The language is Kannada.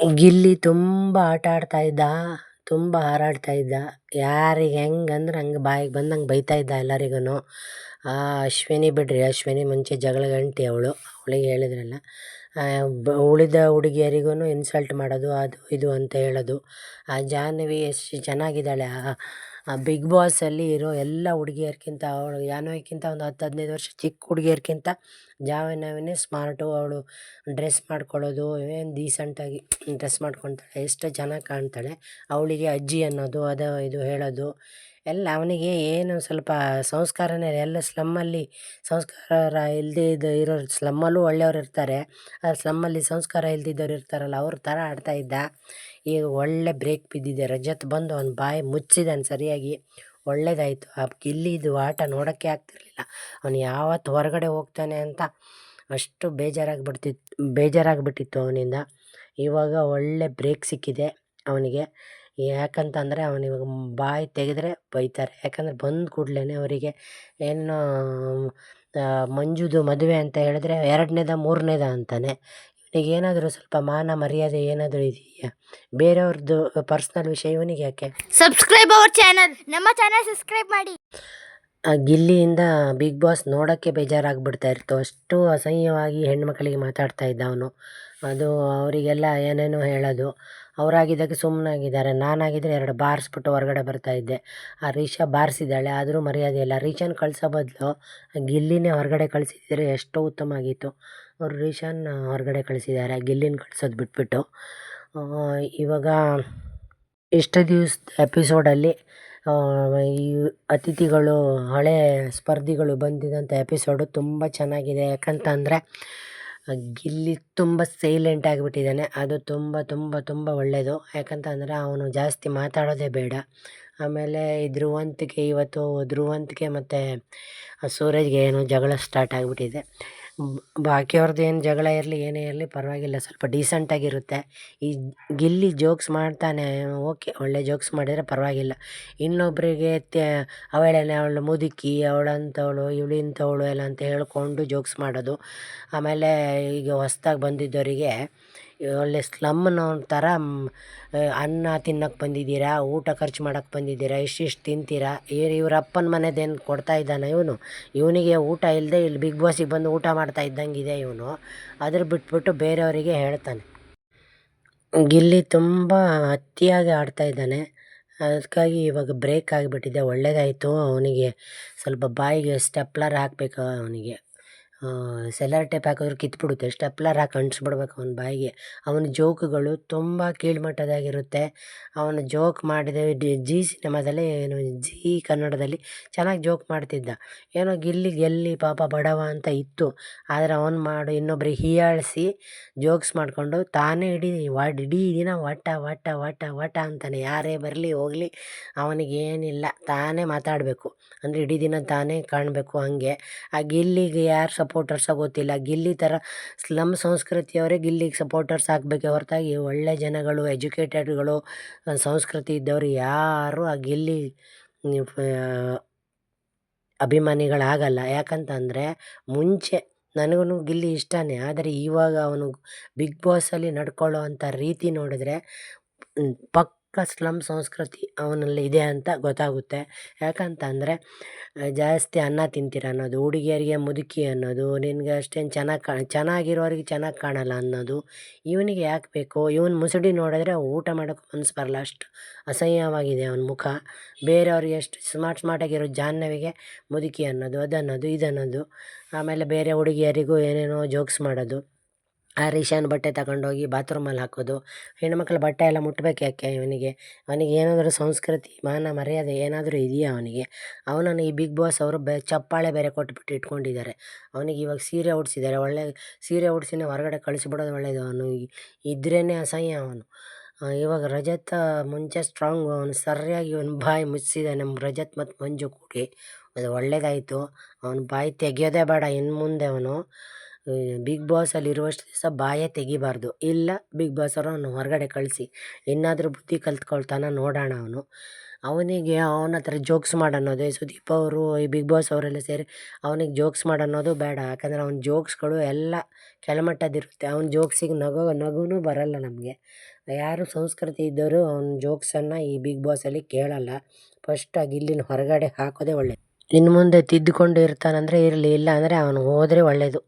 ಗಿಲ್ಲಿ ತುಂಬ ಆಟ ಆಡ್ತಾ ಇದ್ದ, ತುಂಬ ಹಾರಾಡ್ತಾ ಇದ್ದ. ಯಾರಿಗೆ ಹೆಂಗಂದ್ರೆ ಹಂಗೆ ಬಾಯಿಗೆ ಬಂದಂಗೆ ಬೈತಾ ಇದ್ದ ಎಲ್ಲರಿಗೂ ಆ, ಅಶ್ವಿನಿ ಬಿಡ್ರಿ, ಅಶ್ವಿನಿ ಮುಂಚೆ ಜಗಳ ಗಂಟಿ ಅವಳು. ಅವಳಿಗೆ ಹೇಳಿದ್ರಲ್ಲ. ಬ, ಉಳಿದ ಹುಡುಗಿಯರಿಗೂ ಇನ್ಸಲ್ಟ್ ಮಾಡೋದು, ಅದು, ಇದು ಅಂತ ಹೇಳೋದು. ಆ, ಜಾಹ್ನವಿ ಎಷ್ಟು ಚೆನ್ನಾಗಿದ್ದಾಳೆ. ಆ ಬಿಗ್ ಬಾಸಲ್ಲಿ ಇರೋ ಎಲ್ಲ ಹುಡುಗಿಯರ್ಕಿಂತ ಅವಳು ಜಾಹ್ನವಿಗಿಂತ ಒಂದು ಹತ್ತು, ಹದಿನೈದು ವರ್ಷ ಚಿಕ್ಕ ಹುಡುಗಿಯರ್ಕಿಂತ ಜಾಹ್ನವಿನೇ ಸ್ಮಾರ್ಟು, ಅವಳು ಡ್ರೆಸ್ ಮಾಡ್ಕೊಳ್ಳೋದು, ಏನು ಡೀಸೆಂಟಾಗಿ ಡ್ರೆಸ್ ಮಾಡ್ಕೊತಾಳೆ ಎಷ್ಟು ಚೆನ್ನಾಗಿ ಕಾಣ್ತಾಳೆ. ಅವಳಿಗೆ ಅಜ್ಜಿ ಅನ್ನೋದು, ಅದು ಇದು ಹೇಳೋದು ಎಲ್ಲ ಅವನಿಗೆ ಏನು ಸ್ವಲ್ಪ ಸಂಸ್ಕಾರನೇ ಎಲ್ಲ ಸ್ಲಮ್ಮಲ್ಲಿ ಸಂಸ್ಕಾರ ಇಲ್ಲದೇ ಇರೋರು ಸ್ಲಮ್ಮಲ್ಲೂ ಒಳ್ಳೆಯವ್ರು ಇರ್ತಾರೆ. ಆ ಸ್ಲಮ್ಮಲ್ಲಿ ಸಂಸ್ಕಾರ ಇಲ್ದಿದ್ದವ್ರು ಇರ್ತಾರಲ್ಲ, ಅವ್ರ ಥರ ಆಡ್ತಾ ಇದ್ದ. ಈಗ ಒಳ್ಳೆ ಬ್ರೇಕ್ ಬಿದ್ದಿದೆ. ರಜತ್ ಬಂದು ಅವ್ನ ಬಾಯಿ ಮುಚ್ಚಿದಾನೆ ಸರಿಯಾಗಿ. ಒಳ್ಳೇದಾಯಿತು. ಆ ಗಿಲ್ಲಿದು ಆಟ ನೋಡೋಕ್ಕೆ ಆಗ್ತಿರಲಿಲ್ಲ. ಅವನು ಯಾವತ್ತು ಹೊರಗಡೆ ಹೋಗ್ತಾನೆ ಅಂತ ಅಷ್ಟು ಬೇಜಾರಾಗ್ಬಿಡ್ತಿತ್ತು ಬೇಜಾರಾಗಿಬಿಟ್ಟಿತ್ತು ಅವನಿಂದ. ಇವಾಗ ಒಳ್ಳೆ ಬ್ರೇಕ್ ಸಿಕ್ಕಿದೆ ಅವನಿಗೆ. ಯಾಕಂತಂದರೆ ಅವ್ನು ಇವಾಗ ಬಾಯಿ ತೆಗೆದ್ರೆ ಬೈತಾರೆ. ಯಾಕಂದರೆ ಬಂದ ಕೂಡಲೇ ಅವರಿಗೆ ಏನು ಮಂಜುದು ಮದುವೆ ಅಂತ ಹೇಳಿದ್ರೆ ಎರಡನೇದ ಮೂರನೇದ ಅಂತಾನೆ. ಇವನಿಗೆ ಏನಾದರೂ ಸ್ವಲ್ಪ ಮಾನ ಮರ್ಯಾದೆ ಏನಾದರೂ ಇದೆಯಾ? ಬೇರೆಯವ್ರದ್ದು ಪರ್ಸ್ನಲ್ ವಿಷಯ ಇವನಿಗೆ ಯಾಕೆ ಸಬ್ಸ್ಕ್ರೈಬ್ ಅವರ್ ಚಾನಲ್ ನಮ್ಮ ಚಾನಲ್ ಸಬ್ಸ್ಕ್ರೈಬ್ ಮಾಡಿ. ಆ ಗಿಲ್ಲಿಯಿಂದ ಬಿಗ್ ಬಾಸ್ ನೋಡೋಕ್ಕೆ ಬೇಜಾರಾಗ್ಬಿಡ್ತಾ ಇತ್ತು ಅಷ್ಟು ಅಸಹ್ಯವಾಗಿ ಹೆಣ್ಮಕ್ಳಿಗೆ ಮಾತಾಡ್ತಾ ಇದ್ದ ಅವನು ಅದು ಅವರಿಗೆಲ್ಲ ಏನೇನೋ ಹೇಳೋದು. ಅವರಾಗಿದ್ದಕ್ಕೆ ಸುಮ್ಮನಾಗಿದ್ದಾರೆ ನಾನಾಗಿದ್ದರೆ ಎರಡು ಬಾರಿಸ್ಬಿಟ್ಟು ಹೊರಗಡೆ ಬರ್ತಾಯಿದ್ದೆ ಆ ರೀಶಾ ಬಾರಿಸಿದ್ದಾಳೆ. ಆದರೂ ಮರ್ಯಾದೆ ಇಲ್ಲ. ರೀಶಾನ ಕಳಿಸೋ ಬದಲು ಗಿಲ್ಲಿನೇ ಹೊರಗಡೆ ಕಳಿಸಿದ್ರೆ ಎಷ್ಟೋ ಉತ್ತಮ ಆಗಿತ್ತು. ಅವರು ರೀಶಾನ ಹೊರಗಡೆ ಕಳಿಸಿದ್ದಾರೆ. ಗಿಲ್ಲಿನ ಕಳಿಸೋದು ಬಿಟ್ಬಿಟ್ಟು. ಇವಾಗ ಇಷ್ಟು ದಿವ್ಸ ಎಪಿಸೋಡಲ್ಲಿ ಈ ಅತಿಥಿಗಳು, ಹಳೆ ಸ್ಪರ್ಧಿಗಳು ಬಂದಿದ್ದಂಥ ಎಪಿಸೋಡು ತುಂಬ ಚೆನ್ನಾಗಿದೆ. ಯಾಕಂತಂದರೆ ಗಿಲ್ಲಿ ತುಂಬ ಸೈಲೆಂಟ್ ಆಗಿಬಿಟ್ಟಿದ್ದಾನೆ. ಅದು ತುಂಬ ತುಂಬ ತುಂಬ ಒಳ್ಳೆಯದು ಯಾಕಂತಂದರೆ, ಅವನು ಜಾಸ್ತಿ ಮಾತಾಡೋದೇ ಬೇಡ. ಆಮೇಲೆ, ಈ ಧ್ರುವಂತಿಕೆ ಇವತ್ತು, ಧ್ರುವಂತಿಕೆ ಮತ್ತು ಸೂರಜ್ಗೆ ಏನೋ ಜಗಳ ಸ್ಟಾರ್ಟ್ ಆಗಿಬಿಟ್ಟಿದೆ. ಬಾಕಿಯವ್ರದ್ದು ಏನು ಜಗಳ ಇರಲಿ, ಏನೇ ಇರಲಿ ಪರವಾಗಿಲ್ಲ, ಸ್ವಲ್ಪ ಡೀಸೆಂಟಾಗಿರುತ್ತೆ ಈ ಗಿಲ್ಲಿ ಜೋಕ್ಸ್ ಮಾಡ್ತಾನೆ, ಓಕೆ, ಒಳ್ಳೆ ಜೋಕ್ಸ್ ಮಾಡಿದರೆ ಪರವಾಗಿಲ್ಲ. ಇನ್ನೊಬ್ಬರಿಗೆ ತ್ಯ ಅವಳೇನೆ ಅವಳು ಮುದುಕಿ ಅವಳಂಥವಳು ಇವಳು ಎಲ್ಲ ಅಂತ ಹೇಳಿಕೊಂಡು ಜೋಕ್ಸ್ ಮಾಡೋದು. ಆಮೇಲೆ ಈಗ ಹೊಸ್ದಾಗಿ ಬಂದಿದ್ದವರಿಗೆ ಒಳ್ಳೆ ಸ್ಲಮ್ನವ್ರ ಥರ ಅನ್ನ ತಿನ್ನಕ್ಕೆ ಬಂದಿದ್ದೀರಾ, ಊಟ ಖರ್ಚು ಮಾಡಕ್ಕೆ ಬಂದಿದ್ದೀರಾ ಇಷ್ಟಿಷ್ಟು ತಿಂತೀರಾ? ಇವ್ರು ಇವ್ರ ಅಪ್ಪನ ಮನೆದೇನು ಕೊಡ್ತಾ ಇದ್ದಾನೆ ಇವನು? ಇವನಿಗೆ ಊಟ ಇಲ್ಲದೆ ಇಲ್ಲಿ ಬಿಗ್ ಬಾಸಿಗೆ ಬಂದು ಊಟ ಮಾಡ್ತಾ ಇದ್ದಂಗಿದೆ ಇವನು. ಅದ್ರ ಬಿಟ್ಬಿಟ್ಟು ಬೇರೆಯವರಿಗೆ ಹೇಳ್ತಾನೆ. ಗಿಲ್ಲಿ ತುಂಬ ಅತಿಯಾಗಿ ಆಡ್ತಾ ಇದ್ದಾನೆ. ಅದಕ್ಕಾಗಿ ಇವಾಗ ಬ್ರೇಕ್ ಆಗಿಬಿಟ್ಟಿದೆ. ಒಳ್ಳೇದಾಯಿತು. ಅವನಿಗೆ ಸ್ವಲ್ಪ ಬಾಯಿಗೆ ಸ್ಟೆಪ್ಲರ್ ಹಾಕಬೇಕು ಅವನಿಗೆ. ಸೆಲ್ಲರ್ ಟೇಪ್ ಹಾಕಿದ್ರೆ ಕಿತ್ಬಿಡುತ್ತೆ. ಸ್ಟೆಪ್ಲರ್ ಹಾಕಿ ಅಂಟಿಸ್ಬಿಡ್ಬೇಕು ಅವನ ಬಾಯಿಗೆ. ಅವನ ಜೋಕುಗಳು ತುಂಬ ಕೀಳ್ಮಟ್ಟದಾಗಿರುತ್ತೆ. ಅವನು ಜೋಕ್ ಮಾಡಿದ, ಜೀ ಸಿನಿಮಾದಲ್ಲಿ ಏನು, ಜೀ ಕನ್ನಡದಲ್ಲಿ ಚೆನ್ನಾಗಿ ಜೋಕ್ ಮಾಡ್ತಿದ್ದ. ಏನೋ ಗಿಲ್ಲಿ ಗೆಲ್ಲಿ ಪಾಪ ಬಡವ ಅಂತ ಇತ್ತು. ಆದರೆ ಅವನು ಮಾಡು, ಇನ್ನೊಬ್ರಿಗೆ ಹೀಯಾಳಿಸಿ ಜೋಕ್ಸ್ ಮಾಡಿಕೊಂಡು ತಾನೇ ಇಡೀ ವಾಡ್ ಇಡೀ ದಿನ ವಟ ವಟ ವಟ ವಟ ಅಂತಾನೆ. ಯಾರೇ ಬರಲಿ, ಹೋಗಲಿ ಅವನಿಗೇನಿಲ್ಲ ತಾನೇ ಮಾತಾಡಬೇಕು. ಅಂದರೆ ಇಡೀ ದಿನ ತಾನೇ ಕಾಣಬೇಕು ಹಾಗೆ. ಆ ಗಿಲ್ಲಿಗೆ ಯಾರು ಸಪೋರ್ಟರ್ಸೋ ಗೊತ್ತಿಲ್ಲ. ಗಿಲ್ಲಿ ಥರ ಸ್ಲಮ್ ಸಂಸ್ಕೃತಿಯವರೇ ಗಿಲ್ಲಿಗೆ ಸಪೋರ್ಟರ್ಸ್ ಆಗಬೇಕೇ ಹೊರತಾಗಿ ಒಳ್ಳೆ ಜನಗಳು ಎಜುಕೇಟೆಡ್ಗಳು ಸಂಸ್ಕೃತಿ ಇದ್ದವರು ಯಾರೂ ಆ ಗಿಲ್ಲಿ ಅಭಿಮಾನಿಗಳಾಗಲ್ಲ. ಯಾಕಂತಂದರೆ ಮುಂಚೆ ನನಗೂ ಗಿಲ್ಲಿ ಇಷ್ಟನೇ. ಆದರೆ ಇವಾಗ ಅವನು ಬಿಗ್ ಬಾಸಲ್ಲಿ ನಡ್ಕೊಳ್ಳೋ ಅಂಥ ರೀತಿ ನೋಡಿದ್ರೆ ಪಕ್ಕ ಸ್ಲಮ್ ಸಂಸ್ಕೃತಿ ಅವನಲ್ಲಿ ಇದೆ ಅಂತ ಗೊತ್ತಾಗುತ್ತೆ. ಯಾಕಂತಂದರೆ ಜಾಸ್ತಿ ಅನ್ನ ತಿಂತೀರ ಅನ್ನೋದು, ಹುಡುಗಿಯರಿಗೆ ಮುದುಕಿ ಅನ್ನೋದು, ನಿನಗೆ ಅಷ್ಟೇನು ಚೆನ್ನಾಗಿ ಕಾಣ ಚೆನ್ನಾಗಿರೋರಿಗೆ ಚೆನ್ನಾಗಿ ಕಾಣಲ್ಲ ಅನ್ನೋದು, ಇವನಿಗೆ ಯಾಕೆ ಬೇಕು, ಇವನು ಮುಸುಡಿ ನೋಡಿದ್ರೆ ಊಟ ಮಾಡೋಕ್ಕೆ ಮನ್ಸು ಬರಲ್ಲ. ಅಷ್ಟು ಅಸಹ್ಯವಾಗಿದೆ ಅವನ ಮುಖ. ಬೇರೆಯವ್ರಿಗೆ ಎಷ್ಟು ಸ್ಮಾರ್ಟ್ ಸ್ಮಾರ್ಟಾಗಿರೋ ಜಾಹ್ನವಿಗೆ ಮುದುಕಿ ಅನ್ನೋದು, ಅದನ್ನೋದು, ಇದನ್ನೋದು, ಆಮೇಲೆ ಬೇರೆ ಹುಡುಗಿಯರಿಗೂ ಏನೇನೋ ಜೋಕ್ಸ್ ಮಾಡೋದು. ರೇಷನ್ ಬಟ್ಟೆ ತಗೊಂಡೋಗಿ ಬಾತ್ರೂಮಲ್ಲಿ ಹಾಕೋದು. ಹೆಣ್ಮಕ್ಳ ಬಟ್ಟೆ ಎಲ್ಲ ಮುಟ್ಬೇಕು ಯಾಕೆ ಇವನಿಗೆ ಅವನಿಗೆ ಏನಾದರೂ ಸಂಸ್ಕೃತಿ, ಮಾನ, ಮರ್ಯಾದೆ ಏನಾದರೂ ಇದೆಯಾ ಅವನಿಗೆ? ಅವನನ್ನು ಈ ಬಿಗ್ ಬಾಸ್ ಅವರು ಬೆ, ಚಪ್ಪಾಳೆ ಬೇರೆ ಕೊಟ್ಬಿಟ್ಟು ಇಟ್ಕೊಂಡಿದ್ದಾರೆ. ಅವನಿಗೆ ಇವಾಗ ಸೀರೆ ಉಡಿಸಿದ್ದಾರೆ. ಒಳ್ಳೆ ಸೀರೆ ಉಡಿಸಿನೇ ಹೊರಗಡೆ ಕಳಿಸ್ಬಿಡೋದು ಒಳ್ಳೆಯದು ಅವನು ಇದ್ರೇ ಅಸಹ್ಯ ಅವನು. ಇವಾಗ ರಜತ್ ಮುಂಚೆ ಸ್ಟ್ರಾಂಗು ಅವನು ಸರಿಯಾಗಿ ಅವನು ಬಾಯಿ ಮುಚ್ಚಿದ ನಮ್ಮ ರಜತ್ ಮತ್ತು ಮಂಜು ಕೂಡಿ. ಅದು ಒಳ್ಳೆಯದಾಯಿತು ಅವನು ಬಾಯಿ ತೆಗೆಯೋದೇ ಬೇಡ. ಇನ್ನು ಮುಂದೆ ಅವನು ಬಿಗ್ ಬಾಸಲ್ಲಿರುವಷ್ಟು ದಿವಸ ಬಾಯೇ ತೆಗಿಬಾರ್ದು. ಇಲ್ಲ ಬಿಗ್ ಬಾಸ್ ಅವರು ಅವನು ಹೊರಗಡೆ ಕಳಿಸಿ. ಇನ್ನಾದರೂ ಬುದ್ಧಿ ಕಲ್ತ್ಕೊಳ್ತಾನ ನೋಡೋಣ ಅವನು. ಅವನಿಗೆ ಅವನ ಹತ್ರ ಜೋಕ್ಸ್ ಮಾಡನ್ನೋದೇ ಸುದೀಪ್ ಅವರು, ಈ ಬಿಗ್ ಬಾಸ್ ಅವರೆಲ್ಲ ಸೇರಿ ಅವನಿಗೆ ಜೋಕ್ಸ್ ಮಾಡನ್ನೋದು ಬೇಡ. ಯಾಕಂದರೆ ಅವ್ನ ಜೋಕ್ಸ್ಗಳು ಎಲ್ಲ ಕೆಳಮಟ್ಟದ್ದಿರುತ್ತೆ. ಅವ್ನ ಜೋಕ್ಸಿಗೆ ನಗು, ನಗುನೂ ಬರಲ್ಲ ನಮಗೆ. ಯಾರು ಸಂಸ್ಕೃತಿ ಇದ್ದವರು ಅವ್ನ ಜೋಕ್ಸನ್ನು ಈ ಬಿಗ್ ಬಾಸಲ್ಲಿ ಕೇಳಲ್ಲ. ಫಸ್ಟಾಗಿ ಇಲ್ಲಿನ ಹೊರಗಡೆ ಹಾಕೋದೇ ಒಳ್ಳೆಯದು ಇನ್ನು ಮುಂದೆ ತಿದ್ದುಕೊಂಡು ಇರ್ತಾನಂದರೆ ಇರಲಿ. ಇಲ್ಲ ಅಂದರೆ ಅವನು ಹೋದರೆ ಒಳ್ಳೆಯದು